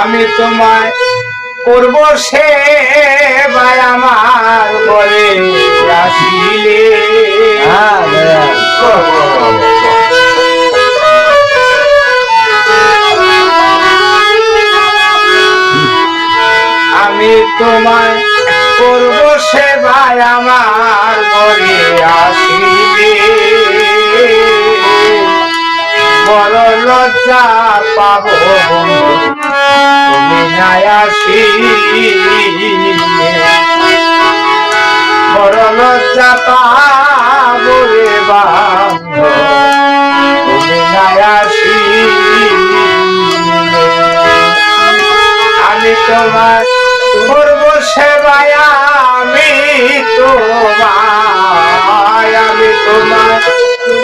আমি তোমায় করব সে আমার বলে আসিলে। হ্যাঁ আমি তোমায় করব সে আমার লজ্জা পাবো। তুমি আসিলে বড় লজ্জা রে তুমি নাই আমি তোমার করব সেবায় আমি তোমায়। আমি তোমার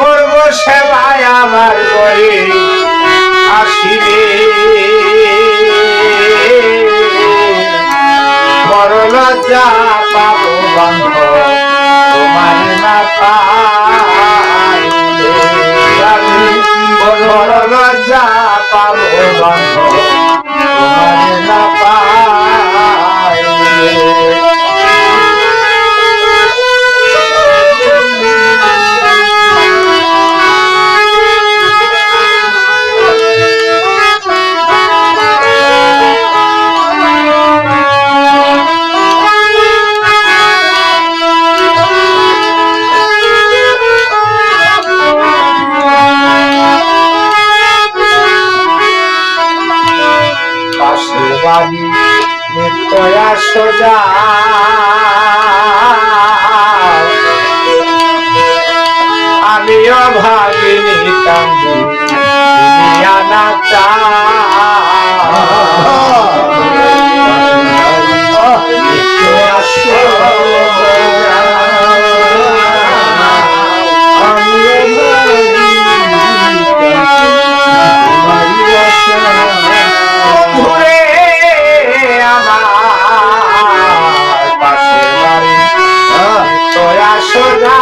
করব সেবায় আমার বই লজ্জা পাবো বন্ধ। তোমার না পাইলে বাড়ি নিত্যয়া সোজা। আমিও ভাবিনি কান্দি আনা চা তোরা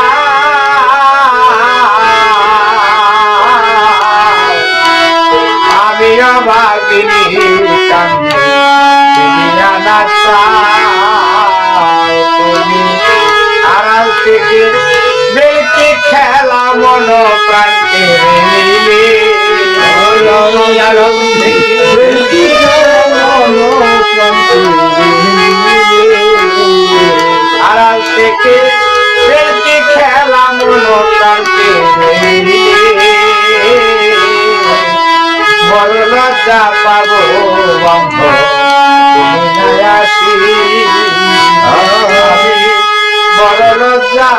লজ্জা পাবো বন্ধ তুমি আসি। বড় লজ্জা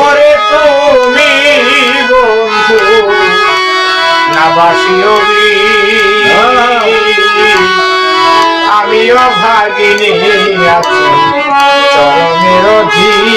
ওরে তুমি বন্ধু নাবাসিও আমিও ভাগিনী আছি চরণের আরে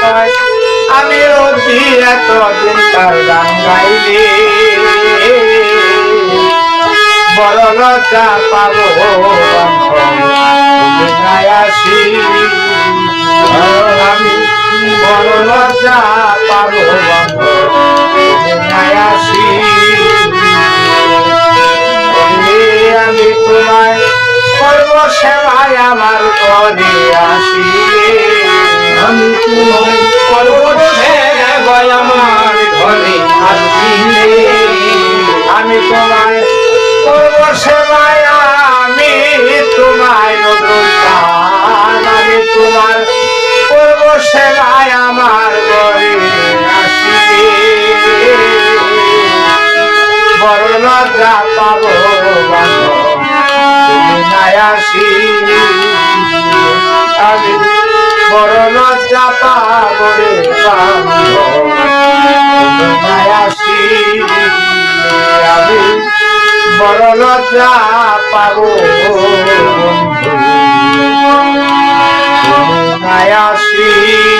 কয় আমি রদি এতদিন তার গান গাইলি? বড় লজ্জা পাবো আসি সেবায় আমার ঘরে আসি আমি তোমায় করব সেবায় আমার ঘরে আসি আমি তোমায় করব সেবায় আমি তোমায় প্রাণ আমি তোমার করব সেবায়, আমার ঘরে আসি বড় লজ্জা পাবো বান্ধব আসি আমি বরণ চাপা নাই আসি আমি বরণ চাপাবো আসি